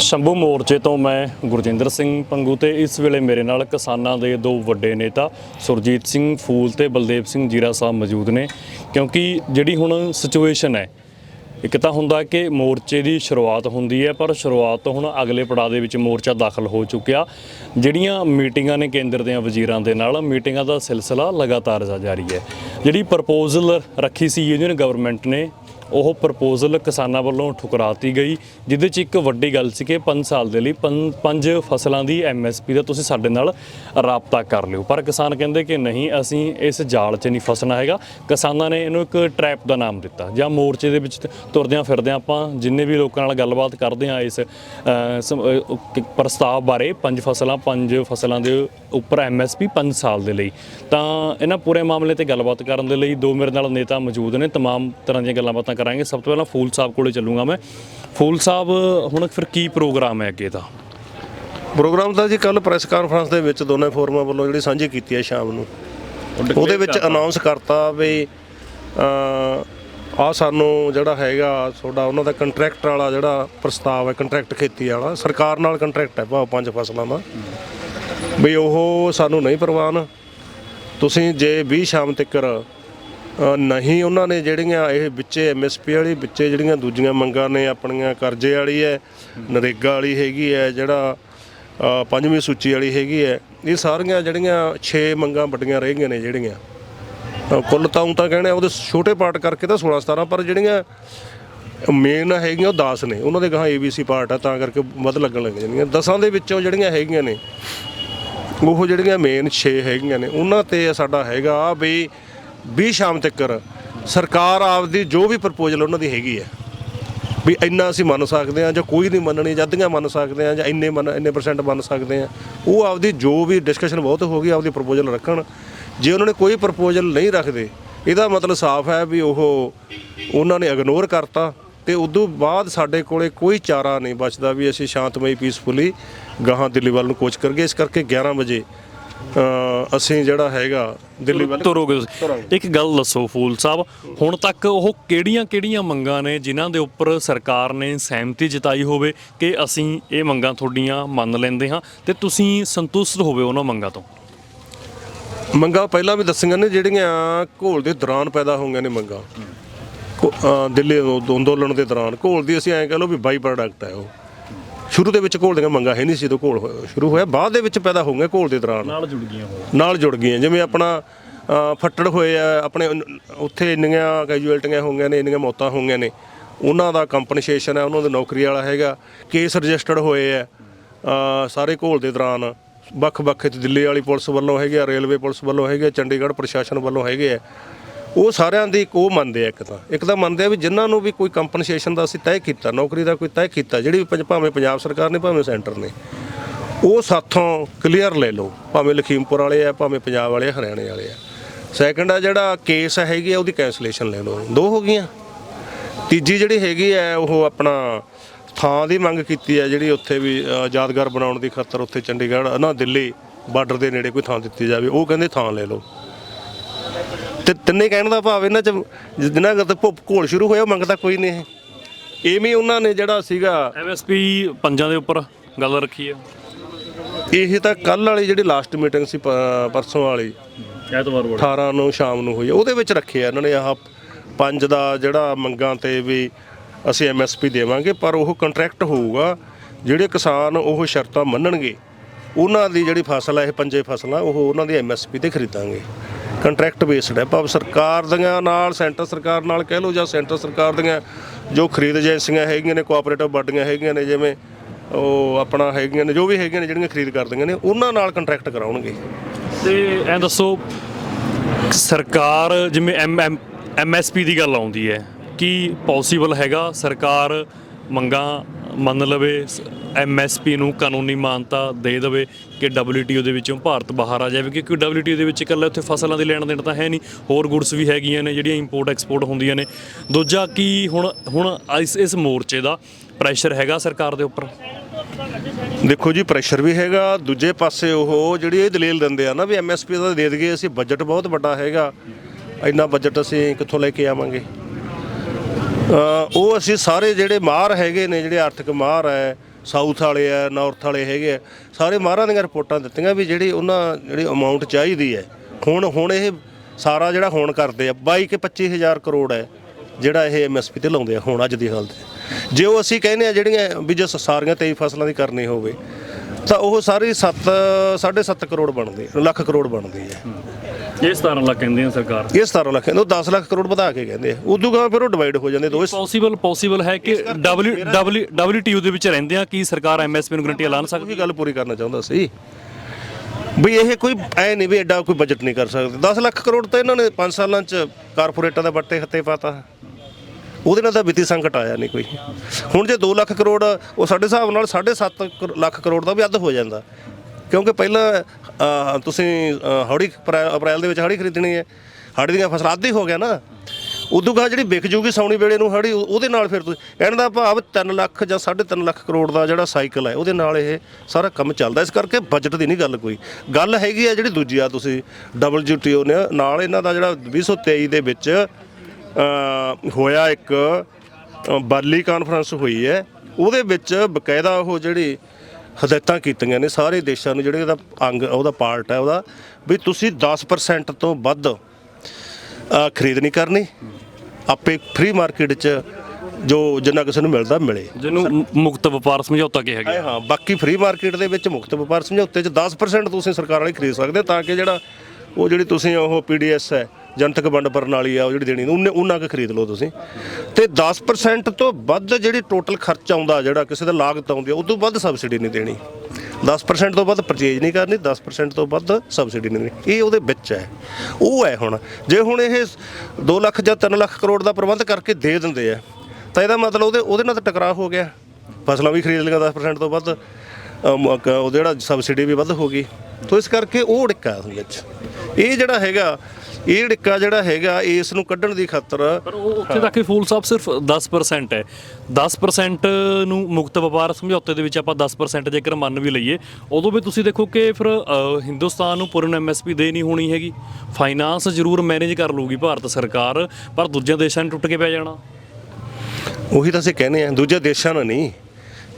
ਸ਼ੰਭੂ ਮੋਰਚੇ ਤੋਂ ਮੈਂ ਗੁਰਜਿੰਦਰ ਸਿੰਘ ਪੰਗੂ ਤੇ ਇਸ ਵੇਲੇ ਮੇਰੇ ਨਾਲ ਕਿਸਾਨਾਂ ਦੇ ਦੋ ਵੱਡੇ ਨੇਤਾ, ਸੁਰਜੀਤ ਸਿੰਘ ਫੂਲ ਤੇ ਬਲਦੇਵ ਸਿੰਘ ਜੀਰਾ ਸਾਹਿਬ ਮੌਜੂਦ ਨੇ। ਕਿਉਂਕਿ ਜਿਹੜੀ ਹੁਣ ਸਿਚੁਏਸ਼ਨ ਹੈ, ਇੱਕ ਤਾਂ ਹੁੰਦਾ ਕਿ ਮੋਰਚੇ ਦੀ ਸ਼ੁਰੂਆਤ ਹੁੰਦੀ ਹੈ, ਪਰ ਸ਼ੁਰੂਆਤ ਤੋਂ ਹੁਣ ਅਗਲੇ ਪੜਾਅ ਦੇ ਵਿੱਚ ਮੋਰਚਾ ਦਾਖਲ ਹੋ ਚੁੱਕਿਆ। ਜਿਹੜੀਆਂ ਮੀਟਿੰਗਾਂ ਨੇ ਕੇਂਦਰ ਦੇ ਵਜ਼ੀਰਾਂ ਦੇ ਨਾਲ, ਮੀਟਿੰਗਾਂ ਦਾ ਸਿਲਸਿਲਾ ਲਗਾਤਾਰ ਜਾਰੀ ਹੈ। ਜਿਹੜੀ ਪ੍ਰਪੋਜ਼ਲ ਰੱਖੀ ਸੀ ਯੂਨੀਅਨ ਗਵਰਨਮੈਂਟ ਨੇ ਉਹ ਪ੍ਰਪੋਜ਼ਲ ਕਿਸਾਨਾਂ ਵੱਲੋਂ ਠੁਕਰਾਤੀ ਗਈ ਜਿਹਦੇ 'ਚ ਇੱਕ ਵੱਡੀ ਗੱਲ ਸੀ ਕਿ 5 ਸਾਲ ਦੇ ਲਈ ਪੰ- ਪੰਜ ਫਸਲਾਂ ਦੀ ਐਮਐਸਪੀ ਦਾ ਤੁਸੀਂ ਸਾਡੇ ਨਾਲ ਰਾਬਤਾ ਕਰ ਲਿਓ ਪਰ ਕਿਸਾਨ ਕਹਿੰਦੇ ਕਿ ਨਹੀਂ ਅਸੀਂ ਇਸ ਜਾਲ 'ਚ ਨਹੀਂ ਫਸਣਾ ਹੈਗਾ ਕਿਸਾਨਾਂ ਨੇ ਇਹਨੂੰ ਇੱਕ ਟ੍ਰੈਪ ਦਾ ਨਾਮ ਦਿੱਤਾ ਜਾਂ ਮੋਰਚੇ ਦੇ ਵਿੱਚ ਤੁਰਦਿਆਂ ਫਿਰਦਿਆਂ ਆਪਾਂ ਜਿੰਨੇ ਵੀ ਲੋਕਾਂ ਨਾਲ ਗੱਲਬਾਤ ਕਰਦੇ ਆ ਇਸ ਅ, ਸਮ- ਅ, ਕ- ਪ੍ਰਸਤਾਵ ਬਾਰੇ ਪੰਜ ਫਸਲਾਂ ਪੰਜ ਫਸਲਾਂ ਦੇ ਉੱਪਰ ਐਮਐਸਪੀ 5 ਸਾਲ ਦੇ ਲਈ ਤਾਂ ਇਹਨਾਂ ਪੂਰੇ ਮਾਮਲੇ ਤੇ ਗੱਲਬਾਤ ਕਰਨ ਦੇ ਲਈ ਦੋ ਮੇਰੇ ਨਾਲ ਨੇਤਾ ਮੌਜੂਦ ਨੇ तमाम ਤਰ੍ਹਾਂ ਦੀਆਂ ਗੱਲਾਂ ਬਾਤਾਂ ਕਰਾਂਗੇ। ਸਭ ਤੋਂ ਪਹਿਲਾਂ ਫੂਲ ਸਾਹਿਬ ਕੋਲੇ ਚੱਲੂੰਗਾ ਮੈਂ। ਫੂਲ ਸਾਹਿਬ ਹੁਣ ਫਿਰ ਕੀ ਪ੍ਰੋਗਰਾਮ ਹੈ ਅੱਗੇ ਦਾ? ਪ੍ਰੋਗਰਾਮ ਤਾਂ ਜੀ ਕੱਲ ਪ੍ਰੈਸ ਕਾਨਫਰੰਸ ਦੇ ਵਿੱਚ ਦੋਨੇ ਫੋਰਮਾਂ ਵੱਲੋਂ ਜਿਹੜੀ ਸਾਂਝੀ ਕੀਤੀ ਹੈ ਸ਼ਾਮ ਨੂੰ। ਉਹਦੇ ਵਿੱਚ ਅਨਾਉਂਸ ਕਰਤਾ ਵੀ ਆ ਸਾਨੂੰ ਜਿਹੜਾ ਹੈਗਾ ਤੁਹਾਡਾ ਉਹਨਾਂ ਦਾ ਕੰਟਰੈਕਟ ਵਾਲਾ ਜਿਹੜਾ ਪ੍ਰਸਤਾਵ ਹੈ ਕੰਟਰੈਕਟ ਖੇਤੀ ਵਾਲਾ ਸਰਕਾਰ ਨਾਲ ਕੰਟਰੈਕਟ ਹੈ ਭਾਵ ਪੰਜ ਫਸਲਾਂ ਦਾ। ਵੀ ਉਹ ਸਾਨੂੰ ਨਹੀਂ ਪ੍ਰਵਾਨ। ਤੁਸੀਂ ਜੇ 20 ਸ਼ਾਮ ਤੱਕ ਨਹੀਂ, ਉਹਨਾਂ ਨੇ ਜਿਹੜੀਆਂ ਇਹ ਵਿੱਚੇ ਐਮਐਸਪੀ ਵਾਲੀ, ਵਿੱਚੇ ਜਿਹੜੀਆਂ ਦੂਜੀਆਂ ਮੰਗਾਂ ਨੇ, ਆਪਣੀਆਂ ਕਰਜ਼ੇ ਵਾਲੀ ਹੈ, ਨਰੇਗਾ ਵਾਲੀ ਹੈਗੀ ਹੈ, ਜਿਹੜਾ ਪੰਜਵੀਂ ਸੂਚੀ ਵਾਲੀ ਹੈਗੀ ਹੈ, ਇਹ ਸਾਰੀਆਂ ਜਿਹੜੀਆਂ 6 ਮੰਗਾਂ ਵੱਡੀਆਂ ਰਹਿ ਗਈਆਂ ਨੇ ਜਿਹੜੀਆਂ। ਕੁੱਲ ਤਾਂ ਊਂ ਤਾਂ ਕਹਿੰਦੇ ਉਹਦੇ ਛੋਟੇ ਪਾਰਟ ਕਰਕੇ ਤਾਂ 16 17 ਪਰ ਜਿਹੜੀਆਂ ਮੇਨ ਹੈਗੀਆਂ, ਉਹ 10 ਨੇ। ਉਹਨਾਂ ਦੇ ਗਾਂ ਏਬੀਸੀ ਪਾਰਟ ਆ, ਤਾਂ ਕਰਕੇ ਵੱਧ ਲੱਗਣ ਲੱਗ ਜਾਂਦੀਆਂ। ਦਸਾਂ ਦੇ ਵਿੱਚੋਂ ਜਿਹੜੀਆਂ ਹੈਗੀਆਂ ਨੇ, ਉਹ ਜਿਹੜੀਆਂ ਮੇਨ 6 ਹੈਗੀਆਂ ਨੇ, ਉਹਨਾਂ ਤੇ ਸਾਡਾ ਹੈਗਾ ਵੀ 20 ਸ਼ਾਮ ਤੱਕ ਸਰਕਾਰ ਆਪਦੀ ਜੋ ਵੀ ਪ੍ਰਪੋਜ਼ਲ ਉਹਨਾਂ ਦੀ ਹੈਗੀ ਹੈ, ਵੀ ਇੰਨਾ ਅਸੀਂ ਮੰਨ ਸਕਦੇ ਹਾਂ ਜਾਂ ਕੋਈ ਨਹੀਂ ਮੰਨਣੀ, ਜਾਂ ਅੱਧੀਆਂ ਮੰਨ ਸਕਦੇ ਹਾਂ ਜਾਂ ਇੰਨੇ ਮੰਨ, ਇੰਨੇ ਪਰਸੈਂਟ ਮੰਨ ਸਕਦੇ ਹਾਂ, ਉਹ ਆਪਦੀ ਜੋ ਵੀ ਡਿਸਕਸ਼ਨ ਬਹੁਤ ਹੋ ਗਈ, ਆਪਦੀ ਪ੍ਰਪੋਜ਼ਲ ਰੱਖਣ। ਜੇ ਉਹਨਾਂ ਨੇ ਕੋਈ ਪ੍ਰਪੋਜ਼ਲ ਨਹੀਂ ਰੱਖਦੇ, ਇਹਦਾ ਮਤਲਬ ਸਾਫ਼ ਹੈ ਵੀ ਉਹ ਉਹਨਾਂ ਨੇ ਇਗਨੋਰ ਕਰਤਾ ਤੇ ਉਦੋਂ ਬਾਅਦ ਸਾਡੇ ਕੋਲੇ ਕੋਈ ਚਾਰਾ ਨਹੀਂ ਬਚਦਾ ਵੀ ਅਸੀਂ ਸ਼ਾਂਤਮਈ ਪੀਸਫੁਲੀ ਗਾਹਾਂ ਦਿੱਲੀ ਵੱਲ ਨੂੰ ਕੋਚ ਕਰਗੇ ਇਸ ਕਰਕੇ 11 ਵਜੇ ਅ, ਅਸੀਂ ਜਿਹੜਾ ਹੈਗਾ ਦਿੱਲੀ ਵੱਲ ਤੁਰੋਗੇ ਤੁਸੀਂ। ਇੱਕ ਗੱਲ ਦੱਸੋ ਫੂਲ ਸਾਹਿਬ ਹੁਣ ਤੱਕ ਉਹ ਕਿਹੜੀਆਂ-ਕਿਹੜੀਆਂ ਮੰਗਾਂ ਨੇ ਜਿਨ੍ਹਾਂ ਦੇ ਉੱਪਰ ਸਰਕਾਰ ਨੇ ਸਹਿਮਤੀ ਜਤਾਈ ਹੋਵੇ ਕਿ ਅਸੀਂ ਇਹ ਮੰਗਾਂ ਤੁਹਾਡੀਆਂ ਮੰਨ ਲੈਂਦੇ ਹਾਂ ਤੇ ਤੁਸੀਂ ਸੰਤੁਸ਼ਟ ਹੋਵੇ ਉਹਨਾਂ ਮੰਗਾਂ ਤੋਂ? ਮੰਗਾਂ ਪਹਿਲਾਂ ਵੀ ਦੱਸੀਆਂ ਨੇ ਜਿਹੜੀਆਂ ਘੋਲ ਦੇ ਦੌਰਾਨ ਪੈਦਾ ਹੋਈਆਂ ਨੇ ਮੰਗਾਂ। ਦਿੱਲੀ ਅੰਦੋ- ਅੰਦੋਲਨ ਦੇ ਦੌਰਾਨ। ਘੋਲ ਦੀ ਅਸੀਂ ਐਂ ਕਹ ਲਓ ਵੀ ਬਾਈ ਪ੍ਰੋਡਕਟ ਹੈ ਉਹ। ਸ਼ੁਰੂ ਦੇ ਵਿੱਚ ਘੋਲ ਦੀਆਂ ਮੰਗਾਂ ਹੈ ਨਹੀਂ ਸੀ ਜਦੋਂ ਘੋਲ ਸ਼ੁਰੂ ਹੋਇਆ। ਬਾਅਦ ਦੇ ਵਿੱਚ ਪੈਦਾ ਹੋਈਆਂ ਘੋਲ ਦੇ ਦੌਰਾਨ। ਨਾਲ ਜੁੜ ਗਈਆਂ ਹੋ ਨਾਲ ਜੁੜ ਗਈਆਂ। ਜਿਵੇਂ ਆਪਣਾ ਫੱਟੜ ਹੋਏ ਆ ਆਪਣੇ ਉੱਥੇ ਇੰਨੀਆਂ ਕੈਜੂਅਲਟੀਆਂ ਹੋਈਆਂ ਨੇ ਇੰਨੀਆਂ ਮੌਤਾਂ ਹੋਈਆਂ ਨੇ। ਉਹਨਾਂ ਦਾ ਕੰਪਨਸੇਸ਼ਨ ਹੈ ਉਹਨਾਂ ਦੀ ਨੌਕਰੀ ਵਾਲਾ ਹੈਗਾ। ਕੇਸ ਰਜਿਸਟਰਡ ਹੋਏ ਆ ਸਾਰੇ ਘੋਲ ਦੇ ਦੌਰਾਨ। ਵੱਖ-ਵੱਖ ਦਿੱਲੀ ਵਾਲੀ ਪੁਲਿਸ ਵੱਲੋਂ ਹੈਗੇ ਆ ਰੇਲਵੇ ਪੁਲਿਸ ਵੱਲੋਂ ਹੈਗੇ ਆ ਚੰਡੀਗੜ੍ਹ ਪ੍ਰਸ਼ਾਸਨ ਵੱਲੋਂ ਹੈਗੇ ਆ। ਉਹ ਸਾਰਿਆਂ ਦੀ ਇੱਕ ਉਹ ਮੰਨਦੇ ਆ ਇੱਕ ਤਾਂ। ਇੱਕ ਤਾਂ ਮੰਨਦੇ ਆ ਵੀ ਜਿਨ੍ਹਾਂ ਨੂੰ ਵੀ ਕੋਈ ਕੰਪਨਸੇਸ਼ਨ ਦਾ ਅਸੀਂ ਤੈਅ ਕੀਤਾ, ਨੌਕਰੀ ਦਾ ਕੋਈ ਤੈਅ ਕੀਤਾ, ਜਿਹੜੀ ਵੀ ਪੰਜ- ਭਾਵੇਂ ਪੰਜਾਬ ਸਰਕਾਰ ਨੇ, ਭਾਵੇਂ ਸੈਂਟਰ ਨੇ, ਉਹ ਸਾਥੋਂ ਕਲੀਅਰ ਲੈ ਲਓ। ਭਾਵੇਂ ਲਖੀਮਪੁਰ ਵਾਲੇ ਆ, ਭਾਵੇਂ ਪੰਜਾਬ ਵਾਲੇ ਹਰਿਆਣੇ ਵਾਲੇ ਆ। ਸੈਕੰਡ ਆ ਜਿਹੜਾ ਕੇਸ ਹੈਗੀ ਆ, ਉਹਦੀ ਕੈਂਸਲੇਸ਼ਨ ਲੈ ਲਓ। ਦੋ ਹੋ ਗਈਆਂ। ਤੀਜੀ ਜਿਹੜੀ ਹੈਗੀ ਆ, ਉਹ ਆਪਣਾ ਥਾਂ ਦੀ ਮੰਗ ਕੀਤੀ ਹੈ ਜਿਹੜੀ ਉੱਥੇ ਵੀ ਯਾਦਗਾਰ ਬਣਾਉਣ ਦੀ ਖਾਤਰ ਉੱਥੇ ਚੰਡੀਗੜ੍ਹ, ਨਾ ਦਿੱਲੀ ਬਾਰਡਰ ਦੇ ਨੇੜੇ ਕੋਈ ਥਾਂ ਦਿੱਤੀ ਜਾਵੇ, ਉਹ ਕਹਿੰਦੇ ਥਾਂ ਲੈ ਲਓ। ਤੇ ਤਿੰਨੇ ਕਹਿਣ ਦਾ ਭਾਵ ਇਹਨਾਂ ਚ ਜਿੰਨਾ ਗੱਲ ਤੇ ਭੁੱਪ ਘੋਲ ਸ਼ੁਰੂ ਹੋਇਆ ਉਹ ਮੰਗਦਾ ਕੋਈ ਨਹੀਂ ਇਹ। ਐਵੇਂ ਉਹਨਾਂ ਨੇ ਜਿਹੜਾ ਸੀਗਾ ਐਮਐਸਪੀ ਪੰਜਾਂ ਦੇ ਉੱਪਰ ਗੱਲ ਰੱਖੀ ਹੈ ਇਹ ਤਾਂ ਕੱਲ ਵਾਲੀ ਜਿਹੜੀ ਲਾਸਟ ਮੀਟਿੰਗ ਸੀ ਪ- ਪਰਸੋਂ ਵਾਲੀ ਐਤਵਾਰ ਵੜ 18 ਨੂੰ ਸ਼ਾਮ ਨੂੰ ਹੋਈ ਆ, ਉਹਦੇ ਵਿੱਚ ਰੱਖਿਆ ਇਹਨਾਂ ਨੇ ਆਹ ਪੰਜ ਦਾ ਜਿਹੜਾ ਮੰਗਾਂ ਤੇ ਵੀ ਅਸੀਂ ਐਮਐਸਪੀ ਦੇਵਾਂਗੇ ਪਰ ਉਹ ਕੰਟਰੈਕਟ ਹੋਊਗਾ ਜਿਹੜੇ ਕਿਸਾਨ ਉਹ ਸ਼ਰਤਾਂ ਮੰਨਣਗੇ ਉਹਨਾਂ ਦੀ ਜਿਹੜੀ ਫਸਲ ਹੈ ਇਹ ਪੰਜੇ ਫਸਲਾਂ ਉਹ ਉਹਨਾਂ ਦੀ ਐਮਐਸਪੀ ਤੇ ਖਰੀਦਾਂਗੇ। ਕੰਟਰੈਕਟ ਬੇਸਡ ਹੈ। ਭਾਵ ਸਰਕਾਰ ਦੀਆਂ ਨਾਲ, ਸੈਂਟਰ ਸਰਕਾਰ ਨਾਲ ਕਹਿ ਲਓ ਜਾਂ ਸੈਂਟਰ ਸਰਕਾਰ ਦੀਆਂ ਜੋ ਖਰੀਦ ਏਜੰਸੀਆਂ ਹੈਗੀਆਂ ਨੇ ਕੋਆਪਰੇਟਿਵ ਬਾਡੀਆਂ ਹੈਗੀਆਂ ਨੇ, ਜਿਵੇਂ ਉਹ ਆਪਣਾ ਹੈਗੀਆਂ ਨੇ, ਜੋ ਵੀ ਹੈਗੀਆਂ ਨੇ, ਜਿਹੜੀਆਂ ਖਰੀਦ ਕਰਦੀਆਂ ਨੇ, ਉਹਨਾਂ ਨਾਲ ਕੰਟਰੈਕਟ ਕਰਾਉਣਗੇ। ਤੇ ਐਂ ਦੱਸੋ, ਸਰਕਾਰ ਜਿਵੇਂ ਐਮ ਐਮ ਐਮਐਸਪੀ ਦੀ ਗੱਲ ਆਉਂਦੀ ਹੈ, ਕੀ ਪੋਸੀਬਲ ਹੈਗਾ ਸਰਕਾਰ ਮੰਗਾਂ ਮੰਨ ਲਵੇ ਐਮਐਸਪੀ ਨੂੰ ਕਾਨੂੰਨੀ ਮਾਨਤਾ ਦੇ ਦੇਵੇ ਕਿ WTO ਦੇ ਵਿੱਚੋਂ ਭਾਰਤ ਬਾਹਰ ਆ ਜਾਵੇ, ਕਿਉਂਕਿ WTO ਦੇ ਵਿੱਚ ਇਕੱਲੇ ਉੱਥੇ ਫਸਲਾਂ ਦੇ ਲੈਣ ਦੇਣ ਤਾਂ ਹੈ ਨਹੀਂ, ਹੋਰ ਗੁੱਡਸ ਵੀ ਹੈਗੀਆਂ ਨੇ ਜਿਹੜੀਆਂ ਇੰਪੋਰਟ ਐਕਸਪੋਰਟ ਹੁੰਦੀਆਂ ਨੇ। ਦੂਜਾ ਕੀ ਹੁਣ ਹੁਣ ਇਸ ਇਸ ਮੋਰਚੇ ਦਾ ਪ੍ਰੈਸ਼ਰ ਹੈਗਾ ਸਰਕਾਰ ਦੇ ਉੱਪਰ? ਦੇਖੋ ਜੀ ਪ੍ਰੈਸ਼ਰ ਵੀ ਹੈਗਾ। ਦੂਜੇ ਪਾਸੇ ਉਹ ਜਿਹੜੀ ਇਹ ਦਲੀਲ ਦਿੰਦੇ ਆ ਨਾ ਵੀ ਐਮਐਸਪੀ ਦਾ ਦੇ ਦਈਏ, ਅਸੀਂ ਬਜਟ ਬਹੁਤ ਵੱਡਾ ਹੈਗਾ। ਇੰਨਾ ਬਜਟ ਅਸੀਂ ਕਿੱਥੋਂ ਲੈ ਕੇ ਆਵਾਂਗੇ? ਉਹ ਅਸੀਂ ਸਾਰੇ ਜਿਹੜੇ ਮਾਹਰ ਹੈਗੇ ਨੇ, ਜਿਹੜੇ ਆਰਥਿਕ ਮਾਹਰ ਹੈ ਸਾਊਥ ਵਾਲੇ ਆ ਨਾਰਥ ਵਾਲੇ ਹੈਗੇ ਆ ਸਾਰੇ ਮਾਹਰਾਂ ਦੀਆਂ ਰਿਪੋਰਟਾਂ ਦਿੱਤੀਆਂ ਵੀ ਜਿਹੜੀ ਉਹਨਾਂ ਜਿਹੜੀ ਅਮਾਉਂਟ ਚਾਹੀਦੀ ਹੈ ਹੁਣ ਹੁਣ ਇਹ ਸਾਰਾ ਜਿਹੜਾ ਹੁਣ ਕਰਦੇ ਆ 22 ਕੇ 25000 ਕਰੋੜ ਹੈ, ਜਿਹੜਾ ਇਹ ਐਮਐਸਪੀ ਤੇ ਲਾਉਂਦੇ ਆ ਹੁਣ ਅੱਜ ਦੀ ਹਾਲਤ 'ਚ। ਜੇ ਉਹ ਅਸੀਂ ਕਹਿੰਦੇ ਆ ਜਿਹੜੀਆਂ ਵੀ ਜੇ ਸਾਰੀਆਂ 23 ਫਸਲਾਂ ਦੀ ਕਰਨੀ ਹੋਵੇ, ਤਾਂ ਉਹ ਸਾਰੀ 7 7.5 ਕਰੋੜ ਬਣਦੇ, ਲੱਖ ਕਰੋੜ ਬਣਦੀ ਹੈ ਇਹ 17 ਲੱਖ ਕਹਿੰਦੇ ਆ ਸਰਕਾਰ। ਇਹ 17 ਲੱਖ ਕਹਿੰਦੇ ਉਹ 10 ਲੱਖ ਕਰੋੜ ਵਧਾ ਕੇ ਕਹਿੰਦੇ ਆ। ਉਦੋਂ ਗਾ ਫਿਰ ਉਹ ਡਿਵਾਈਡ ਹੋ ਜਾਂਦੇ ਦੋ ਪੋਸੀਬਲ ਪੋਸੀਬਲ ਹੈ ਕਿ ਡਬਲਯੂ ਦੇ ਵਿੱਚ ਰਹਿੰਦੇ ਆ ਕੀ ਸਰਕਾਰ ਐਮਐਸਪੀ ਨੂੰ ਗਰੰਟੀ ਐਲਾਨ ਸਕਦੀ ਉਹੀ ਗੱਲ ਪੂਰੀ ਕਰਨਾ ਚਾਹੁੰਦਾ ਸੀ। ਵੀ ਇਹ ਕੋਈ ਐ ਨਹੀਂ ਵੀ ਐਡਾ ਕੋਈ ਬਜਟ ਨਹੀਂ ਕਰ ਸਕਦੇ। 10 ਲੱਖ ਕਰੋੜ ਤਾਂ ਇਹਨਾਂ ਨੇ 5 ਸਾਲਾਂ ਚ ਕਾਰਪੋਰੇਟਾਂ ਦੇ ਬੱਟੇ ਹੱਥੇ ਪਾਤਾ। ਉਹਦੇ ਨਾਲ ਤਾਂ ਵਿੱਤੀ ਸੰਕਟ ਆਇਆ ਨਹੀਂ ਕੋਈ। ਹੁਣ ਜੇ 2 ਲੱਖ ਕਰੋੜ ਉਹ ਸਾਡੇ ਹਿਸਾਬ ਨਾਲ 7.5 ਲੱਖ ਕਰੋੜ ਦਾ ਵੀ ਅੱਧ ਹੋ ਜਾਂਦਾ। ਕਿਉਂਕਿ ਪਹਿਲਾਂ ਤੁਸੀਂ ਅਹ, ਹੌੜੀ ਅਪ੍ਰੈਲ ਦੇ ਵਿੱਚ ਹੜੀ ਖਰੀਦਣੀ ਹੈ। ਹੜੀ ਦੀਆਂ ਫਸਲਾਂ ਅੱਧ ਹੀ ਹੋ ਗਿਆ ਨਾ। ਉਦੋਂ ਗਾ ਜਿਹੜੀ ਵਿਕ ਜੂਗੀ ਸੌਣੀ ਵੇਲੇ ਨੂੰ ਹੜੀ ਉਹਦੇ ਨਾਲ ਫਿਰ ਤੁਸੀਂ ਇਹਨਾਂ ਦਾ ਭਾਵ 3 ਲੱਖ ਜਾਂ 3.5 ਲੱਖ ਕਰੋੜ ਦਾ ਜਿਹੜਾ ਸਾਈਕਲ ਹੈ ਉਹਦੇ ਨਾਲ ਇਹ ਸਾਰਾ ਕੰਮ ਚੱਲਦਾ। ਇਸ ਕਰਕੇ ਬਜਟ ਦੀ ਨਹੀਂ ਗੱਲ ਕੋਈ। ਗੱਲ ਹੈਗੀ ਆ ਜਿਹੜੀ ਦੂਜੀ ਆ ਤੁਸੀਂ WTO ਨੇ। ਨਾਲ ਇਹਨਾਂ ਦਾ ਜਿਹੜਾ 2023 ਦੇ ਵਿੱਚ ਹੋਇਆ ਇੱਕ ਅ, ਬਾਲੀ ਕਾਨਫਰੰਸ ਹੋਈ ਹੈ। ਉਹਦੇ ਵਿੱਚ ਬਕਾਇਦਾ ਉਹ ਜਿਹੜੀ ਹਦਾਇਤਾਂ ਕੀਤੀਆਂ ਨੇ ਸਾਰੇ ਦੇਸ਼ਾਂ ਨੂੰ ਜਿਹੜੇ ਉਹਦਾ ਅੰਗ ਉਹਦਾ ਪਾਰਟ ਹੈ ਉਹਦਾ ਵੀ ਤੁਸੀਂ 10% ਤੋਂ ਵੱਧ ਖਰੀਦ ਨਹੀਂ ਕਰਨੀ। ਆਪੇ ਫ੍ਰੀ ਮਾਰਕੀਟ 'ਚ ਜੋ ਜਿੰਨਾ ਕਿਸੇ ਨੂੰ ਮਿਲਦਾ ਮਿਲੇ। ਜਿਹਨੂੰ ਮੁਕਤ ਵਪਾਰ ਸਮਝੌਤਾ ਕਿਹਾ ਗਿਆ। ਹਾਂ ਬਾਕੀ ਫ੍ਰੀ ਮਾਰਕੀਟ ਦੇ ਵਿੱਚ ਮੁਕਤ ਵਪਾਰ ਸਮਝੌਤੇ 'ਚ 10% ਤੁਸੀਂ ਸਰਕਾਰ ਵਾਲੀ ਖਰੀਦ ਸਕਦੇ ਤਾਂ ਕਿ ਜਿਹੜਾ ਉਹ ਜਿਹੜੀ ਤੁਸੀਂ ਉਹ ਪੀਡੀਐਸ ਹੈ ਜਨਤਕ ਵੰਡ ਪ੍ਰਣਾਲੀ ਆ ਉਹ ਜਿਹੜੀ ਦੇਣੀ, ਉਹਨੇ ਉਹਨਾਂ ਕੁ ਖਰੀਦ ਲਓ ਤੁਸੀਂ। ਤੇ 10% ਤੋਂ ਵੱਧ ਜਿਹੜੀ ਟੋਟਲ ਖਰਚ ਆਉਂਦਾ, ਜਿਹੜਾ ਕਿਸੇ ਦਾ ਲਾਗਤ ਆਉਂਦੀ ਆ, ਉਹ ਤੋਂ ਵੱਧ ਸਬਸਿਡੀ ਨਹੀਂ ਦੇਣੀ। 10% ਤੋਂ ਵੱਧ ਪਰਚੇਜ ਨਹੀਂ ਕਰਨੀ 10% ਤੋਂ ਵੱਧ ਸਬਸਿਡੀ ਨਹੀਂ ਦੇਣੀ। ਇਹ ਉਹਦੇ ਵਿੱਚ ਹੈ। ਉਹ ਹੈ ਹੁਣ। ਜੇ ਹੁਣ ਇਹ 2 ਲੱਖ ਜਾਂ 3 ਲੱਖ ਕਰੋੜ ਦਾ ਪ੍ਰਬੰਧ ਕਰਕੇ ਦੇ ਦਿੰਦੇ ਆ, ਤਾਂ ਇਹਦਾ ਮਤਲਬ ਉਹਦੇ ਉਹਦੇ ਨਾਲ ਤਾਂ ਟਕਰਾਅ ਹੋ ਗਿਆ। ਫਸਲਾਂ ਵੀ ਖਰੀਦ ਲਈਆਂ 10% ਤੋਂ ਵੱਧ ਉਹ ਜਿਹੜਾ ਸਬਸਿਡੀ ਵੀ ਵੱਧ ਹੋ ਗਈ। ਤੋਂ ਇਸ ਕਰਕੇ ਉਹ ਡਿੱਕਾ ਅਸਲ ਵਿੱਚ। ਇਹ ਜਿਹੜਾ ਹੈਗਾ ਇਹ ਡਿੱਕਾ ਜਿਹੜਾ ਹੈਗਾ ਇਸ ਨੂੰ ਕੱਢਣ ਦੀ ਖਾਤਰ ਪਰ ਉਹ ਉੱਥੇ ਤੱਕ ਹੀ ਫੂਲ ਸਾਹਿਬ ਸਿਰਫ 10% ਹੈ। 10% ਨੂੰ ਮੁਕਤ ਵਪਾਰ ਸਮਝੌਤੇ ਦੇ ਵਿੱਚ ਆਪਾਂ 10% ਜੇਕਰ ਮੰਨ ਵੀ ਲਈਏ ਉਦੋਂ ਵੀ ਤੁਸੀਂ ਦੇਖੋ ਕਿ ਫਿਰ ਅ, ਹਿੰਦੁਸਤਾਨ ਨੂੰ ਪੂਰਨ ਐਮਐਸਪੀ ਦੇ ਨਹੀਂ ਹੋਣੀ ਹੈਗੀ। ਫਾਈਨਾਂਸ ਜ਼ਰੂਰ ਮੈਨੇਜ ਕਰ ਲੂਗੀ ਭਾਰਤ ਸਰਕਾਰ ਪਰ ਦੂਜੇ ਦੇਸ਼ਾਂ ਨੂੰ ਟੁੱਟ ਕੇ ਪੈ ਜਾਣਾ। ਉਹੀ ਤਾਂ ਅਸੀਂ ਕਹਿੰਦੇ ਆ ਦੂਜੇ ਦੇਸ਼ਾਂ ਨੂੰ ਨਹੀਂ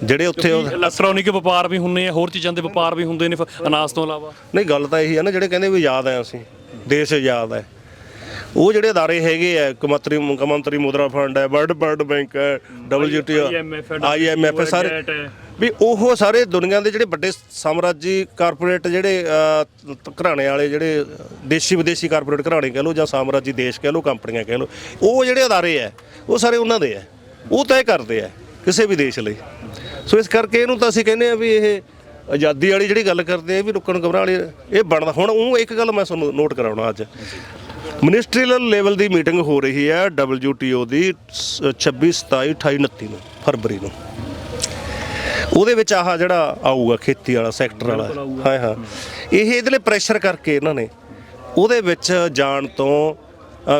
ਜਿਹੜੇ ਉੱਥੇ ਉਹ- ਇਲੈਕਟ੍ਰੋਨਿਕ ਵਪਾਰ ਵੀ ਹੁੰਦੇ ਆ ਹੋਰ ਚੀਜ਼ਾਂ ਦੇ ਵਪਾਰ ਵੀ ਹੁੰਦੇ ਨੇ ਫਿਰ ਅਨਾਜ ਤੋਂ ਇਲਾਵਾ। ਨਹੀਂ ਗੱਲ ਤਾਂ ਇਹੀ ਹੈ ਨਾ ਜਿਹੜੇ ਕਹਿੰਦੇ ਵੀ ਆਜ਼ਾਦ ਆ ਅਸੀਂ। ਦੇਸ਼ ਆਜ਼ਾਦ ਹੈ। ਉਹ ਜਿਹੜੇ ਅਦਾਰੇ ਹੈਗੇ ਆ ਕਮੰਤਰੀ ਕਮੰਤਰੀ ਮੁਦਰਾ ਫੰਡ ਹੈ ਵਰਲਡ ਵਰਲਡ ਬੈਂਕ ਹੈ ਹੈ, IMF ਹੈ ਸਾਰੇ ਹੈ। ਵੀ ਉਹ ਸਾਰੇ ਦੁਨੀਆ ਦੇ ਜਿਹੜੇ ਵੱਡੇ ਸਾਮਰਾਜੀ ਕਾਰਪੋਰੇਟ ਜਿਹੜੇ ਘਰਾਣੇ ਵਾਲੇ ਜਿਹੜੇ ਦੇਸ਼ੀ ਵਿਦੇਸ਼ੀ ਕਾਰਪੋਰੇਟ ਘਰਾਣੇ ਕਹਿ ਲਓ ਜਾਂ ਸਾਮਰਾਜੀ ਦੇਸ਼ ਕਹਿ ਲਓ ਕੰਪਨੀਆਂ ਕਹਿ ਲਓ ਉਹ ਜਿਹੜੇ ਅਦਾਰੇ ਆ ਉਹ ਸਾਰੇ ਉਹਨਾਂ ਦੇ ਆ ਉਹ ਤੈਅ ਕਰਦੇ ਆ ਕਿਸੇ ਵੀ ਦੇਸ਼ ਲਈ। ਸੋ ਇਸ ਕਰਕੇ ਇਹਨੂੰ ਤਾਂ ਅਸੀਂ ਕਹਿੰਦੇ ਆ ਵੀ ਇਹ ਆਜ਼ਾਦੀ ਵਾਲੀ ਜਿਹੜੀ ਗੱਲ ਕਰਦੇ ਆ ਵੀ ਰੁਕਣ ਘਬਰਾ ਵਾਲੀ ਇਹ ਬਣਦਾ। ਹੁਣ ਉਹ ਇੱਕ ਗੱਲ ਮੈਂ ਤੁਹਾਨੂੰ ਨੋਟ ਕਰਾਉਣਾ ਅੱਜ। ਮਿਨਿਸਟਰੀਅਲ ਲੈਵਲ ਦੀ ਮੀਟਿੰਗ ਹੋ ਰਹੀ ਹੈ WTO ਦੀ ਸ- 26 27 28 29 ਨੂੰ ਫਰਵਰੀ ਨੂੰ। ਉਹਦੇ ਵਿੱਚ ਆਹ ਜਿਹੜਾ ਆਊਗਾ ਖੇਤੀ ਵਾਲਾ ਸੈਕਟਰ ਵਾਲਾ। ਹਾਂ ਹਾਂ। ਇਹ ਇਹਦੇ ਲਈ ਪ੍ਰੈਸ਼ਰ ਕਰਕੇ ਇਹਨਾਂ ਨੇ ਉਹਦੇ ਵਿੱਚ ਜਾਣ ਤੋਂ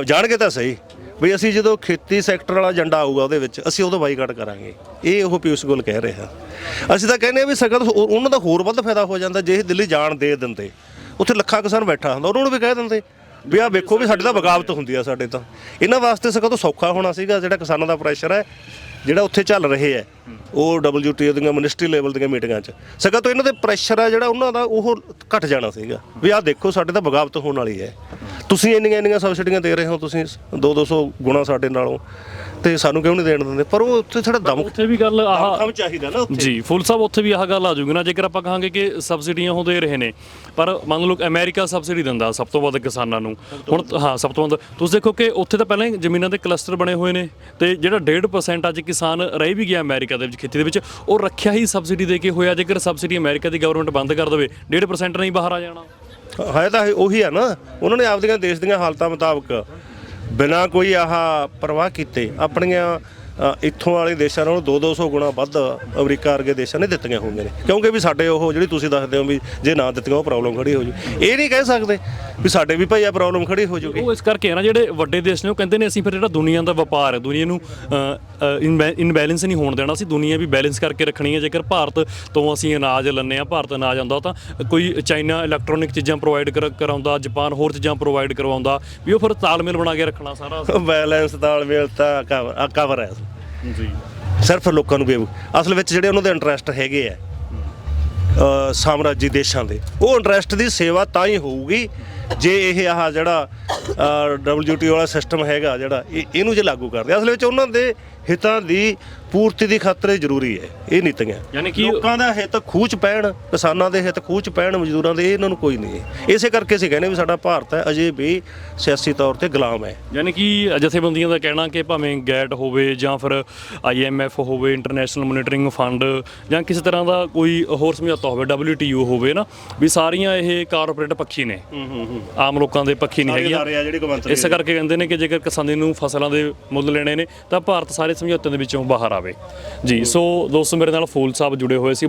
ਜਾਣਗੇ ਤਾਂ ਸਹੀ। ਵੀ ਅਸੀਂ ਜਦੋਂ ਖੇਤੀ ਸੈਕਟਰ ਵਾਲਾ ਏਜੰਡਾ ਆਊਗਾ ਉਹਦੇ ਵਿੱਚ, ਅਸੀਂ ਉਦੋਂ ਬਾਈਕਾਟ ਕਰਾਂਗੇ। ਇਹ ਉਹ ਪਿਊਸ਼ ਗੋਲ ਕਹਿ ਰਿਹਾ। ਅਸੀਂ ਤਾਂ ਕਹਿੰਦੇ ਆ ਵੀ ਸਗਤ ਉਹਨਾਂ ਦਾ ਹੋਰ ਵੱਧ ਫਾਇਦਾ ਹੋ ਜਾਂਦਾ ਜੇ ਇਹ ਦਿੱਲੀ ਜਾਣ ਦੇ ਦਿੰਦੇ। ਉੱਥੇ ਲੱਖਾਂ ਕਿਸਾਨ ਬੈਠਾ ਹੁੰਦਾ, ਉਹਨਾਂ ਨੂੰ ਵੀ ਕਹਿ ਦਿੰਦੇ। ਵੀ ਆ ਵੇਖੋ ਵੀ ਸਾਡੇ ਤਾਂ ਬਗਾਵਤ ਹੁੰਦੀ ਆ ਸਾਡੇ ਤਾਂ। ਇਹਨਾਂ ਵਾਸਤੇ ਸਗੋਂ ਤੋਂ ਸੌਖਾ ਹੋਣਾ ਸੀਗਾ, ਜਿਹੜਾ ਕਿਸਾਨਾਂ ਦਾ ਪ੍ਰੈਸ਼ਰ ਹੈ, ਜਿਹੜਾ ਉੱਥੇ ਚੱਲ ਰਹੇ ਹੈ। ਉਹ WTO ਦੀਆਂ ਮਿਨਿਸਟਰੀ ਲੈਵਲ ਦੀਆਂ ਮੀਟਿੰਗਾਂ 'ਚ। ਸਗੋਂ ਤੋਂ ਇਹਨਾਂ ਦੇ ਪ੍ਰੈਸ਼ਰ ਆ ਜਿਹੜਾ ਉਹਨਾਂ ਦਾ, ਉਹ ਘਟ ਜਾਣਾ ਸੀਗਾ। ਵੀ ਆਹ ਦੇਖੋ, ਸਾਡੇ ਤਾਂ ਬਗਾਵਤ ਹੋਣ ਵਾਲੀ ਹੈ। ਤੁਸੀਂ ਇੰਨੀਆਂ ਇੰਨੀਆਂ ਸਬਸਿਡੀਆਂ ਦੇ ਰਹੇ ਹੋ ਤੁਸੀਂ 2-200 ਗੁਣਾ ਸਾਡੇ ਨਾਲੋਂ ਤੇ ਸਾਨੂੰ ਕਿਉਂ ਨਹੀਂ ਦੇਣ ਦਿੰਦੇ? ਪਰ ਉਹ ਉੱਥੇ ਥੋੜਾ ਦਮ ਉੱਥੇ ਵੀ ਗੱਲ ਆਹ ਦਮ ਚਾਹੀਦਾ ਨਾ ਉੱਥੇ। ਜੀ ਫੁੱਲ ਸਾਹਿਬ ਉੱਥੇ ਵੀ ਆਹ ਗੱਲ ਆ ਜੂਗੀ ਨਾ ਜੇਕਰ ਆਪਾਂ ਕਹਾਂਗੇ ਕਿ ਸਬਸਿਡੀਆਂ ਉਹ ਦੇ ਰਹੇ ਨੇ ਪਰ ਮੰਨ ਲਓ ਅਮਰੀਕਾ ਸਬਸਿਡੀ ਦਿੰਦਾ ਸਭ ਤੋਂ ਵੱਧ ਕਿਸਾਨਾਂ ਨੂੰ। ਹੁਣ ਹਾਂ ਸਭ ਤੋਂ ਵੱਧ ਤੁਸੀਂ ਦੇਖੋ ਕਿ ਉੱਥੇ ਤਾਂ ਪਹਿਲਾਂ ਹੀ ਜ਼ਮੀਨਾਂ ਦੇ ਕਲਸਟਰ ਬਣੇ ਹੋਏ ਨੇ ਤੇ ਜਿਹੜਾ 1.5% ਅੱਜ ਕਿਸਾਨ ਰਹਿ ਵੀ ਗਿਆ ਅਮਰੀਕਾ ਦੇ ਵਿੱਚ ਖੇਤੀ ਦੇ ਵਿੱਚ ਉਹ ਰੱਖਿਆ ਹੀ ਸਬਸਿਡੀ ਦੇ ਕੇ ਹੋਇਆ ਜੇਕਰ ਸਬਸਿਡੀ ਅਮਰੀਕਾ ਦੀ ਗਵਰਨਮੈਂਟ ਬੰਦ ਕਰ ਦੇਵੇ 1.5% ਨਹੀਂ ਬਾਹਰ ਆ ਜਾਣਾ। ਹੈ ਤਾਂ ਉਹੀ ਆ ਨਾ, ਉਹਨਾਂ ਨੇ ਆਪਦੀਆਂ ਦੇਸ਼ ਦੀਆਂ ਹਾਲਤਾਂ ਮੁਤਾਬਕ ਬਿਨਾਂ ਕੋਈ ਆਹ ਪਰਵਾਹ ਕੀਤੇ, ਆਪਣੀਆਂ ਇੱਥੋਂ ਵਾਲੇ ਦੇਸ਼ਾਂ ਨਾਲੋਂ 2-200 ਗੁਣਾ ਵੱਧ ਅਮਰੀਕਾ ਵਰਗੇ ਦੇਸ਼ਾਂ ਨੇ ਦਿੱਤੀਆਂ ਹੋਈਆਂ ਨੇ। ਕਿਉਂਕਿ ਵੀ ਸਾਡੇ ਉਹ ਜਿਹੜੀ ਤੁਸੀਂ ਦੱਸਦੇ ਹੋ ਵੀ ਜੇ ਨਾ ਦਿੱਤੀਆਂ ਉਹ ਪ੍ਰੋਬਲਮ ਖੜੀ ਹੋ ਜੂ। ਇਹ ਨਹੀਂ ਕਹਿ ਸਕਦੇ ਵੀ ਸਾਡੇ ਵੀ ਭਾਈ ਆ ਪ੍ਰੋਬਲਮ ਖੜੀ ਹੋ ਜੂਗੀ। ਉਹ ਇਸ ਕਰਕੇ ਹੈ ਨਾ ਜਿਹੜੇ ਵੱਡੇ ਦੇਸ਼ ਨੇ ਉਹ ਕਹਿੰਦੇ ਨੇ ਅਸੀਂ ਫਿਰ ਜਿਹੜਾ ਦੁਨੀਆ ਦਾ ਵਪਾਰ ਹੈ ਦੁਨੀਆ ਨੂੰ ਇਨਬੈਲੈਂਸ ਨਹੀਂ ਹੋਣ ਦੇਣਾ ਅਸੀਂ ਦੁਨੀਆ ਵੀ ਬੈਲੈਂਸ ਕਰਕੇ ਰੱਖਣੀ ਹੈ। ਜੇਕਰ ਭਾਰਤ ਤੋਂ ਅਸੀਂ ਅਨਾਜ ਲੈਂਦੇ ਆ ਭਾਰਤ ਅਨਾਜ ਆਉਂਦਾ ਤਾਂ ਕੋਈ ਚਾਈਨਾ ਇਲੈਕਟ੍ਰੋਨਿਕ ਚੀਜ਼ਾਂ ਪ੍ਰੋਵਾਈਡ ਕਰਾਉਂਦਾ ਜਾਪਾਨ ਹੋਰ ਚੀਜ਼ਾਂ ਪ੍ਰੋਵਾਈਡ ਕਰਵਾਉਂਦਾ ਵੀ ਉਹ ਫਿਰ ਤਾਲਮੇਲ ਬਣਾ ਕੇ ਰੱਖਣਾ ਸਾਰਾ। ਬੈਲੈਂਸ ਤਾਲਮੇਲ ਤਾਂ ਕਵਰ ਹੈ। ਜੀ। ਸਿਰਫ ਲੋਕਾਂ ਨੂੰ ਬੇਵਕੂਫ ਅਸਲ ਵਿੱਚ ਜਿਹੜੇ ਉਹਨਾਂ ਦੇ ਇੰਟਰਸਟ ਹੈਗੇ ਆ ਸਾਮਰਾਜੀ ਦੇਸ਼ਾਂ ਦੇ, ਉਹ ਇੰਟਰਸਟ ਦੀ ਸੇਵਾ ਤਾਂ ਹੀ ਹੋਊਗੀ ਜੇ ਇਹ ਆਹ ਜਿਹੜਾ WTO ਵਾਲਾ ਸਿਸਟਮ ਹੈਗਾ ਜਿਹੜਾ, ਇਹ- ਇਹਨੂੰ ਜੇ ਲਾਗੂ ਕਰਦੇ। ਅਸਲ ਵਿੱਚ ਉਹਨਾਂ ਦੇ ਹਿੱਤਾਂ ਦੀ ਪੂਰਤੀ ਦੀ ਖਾਤਰ ਜ਼ਰੂਰੀ ਹੈ ਇਹ ਨੀਤੀਆਂ। ਯਾਨੀ ਕਿ ਲੋਕਾਂ ਦਾ ਹਿੱਤ ਖੂਚ ਪੈਣ ਕਿਸਾਨਾਂ ਦੇ ਹਿੱਤ ਖੂਚ ਪੈਣ ਮਜ਼ਦੂਰਾਂ ਦੇ ਇਹ ਇਹਨਾਂ ਨੂੰ ਕੋਈ ਨਹੀਂ ਹੈ। ਇਸੇ ਕਰਕੇ ਅਸੀਂ ਕਹਿੰਦੇ ਵੀ ਸਾਡਾ ਭਾਰਤ ਹੈ ਅਜੇ ਵੀ ਸਿਆਸੀ ਤੌਰ ਤੇ ਗੁਲਾਮ ਹੈ। ਯਾਨੀ ਕਿ ਜਥੇਬੰਦੀਆਂ ਦਾ ਕਹਿਣਾ ਕਿ ਭਾਵੇਂ ਗੈਟ ਹੋਵੇ ਜਾਂ ਫਿਰ ਆਈਐਮਐਫ ਹੋਵੇ ਇੰਟਰਨੈਸ਼ਨਲ ਮੋਨੀਟਰਿੰਗ ਫੰਡ ਜਾਂ ਕਿਸੇ ਤਰ੍ਹਾਂ ਦਾ ਕੋਈ ਹੋਰ ਸਮਝੌਤਾ ਹੋਵੇ WTO ਹੋਵੇ ਨਾ ਵੀ ਸਾਰੀਆਂ ਇਹ ਕਾਰਪੋਰੇਟ ਪੱਖੀ ਨੇ। ਆਮ ਲੋਕਾਂ ਦੇ ਪੱਖੀ ਨਹੀਂ ਹੈਗੀਆਂ। ਇਸ ਕਰਕੇ ਕਹਿੰਦੇ ਨੇ ਕਿ ਜੇਕਰ ਕਿਸਾਨੀ ਨੂੰ ਫਸਲਾਂ ਦੇ ਮੁੱਲ ਲੈਣੇ ਨੇ ਤਾਂ ਭਾਰਤ ਸਾਰੇ ਸਮਝੌਤਿਆਂ ਦੇ ਵਿੱਚੋਂ ਬਾਹਰ ਆਵੇ। ਜੀ, ਸੋ ਦੋਸਤੋ, ਮੇਰੇ ਨਾਲ ਫੂਲ ਸਾਹਿਬ ਜੁੜੇ ਹੋਏ ਸੀ।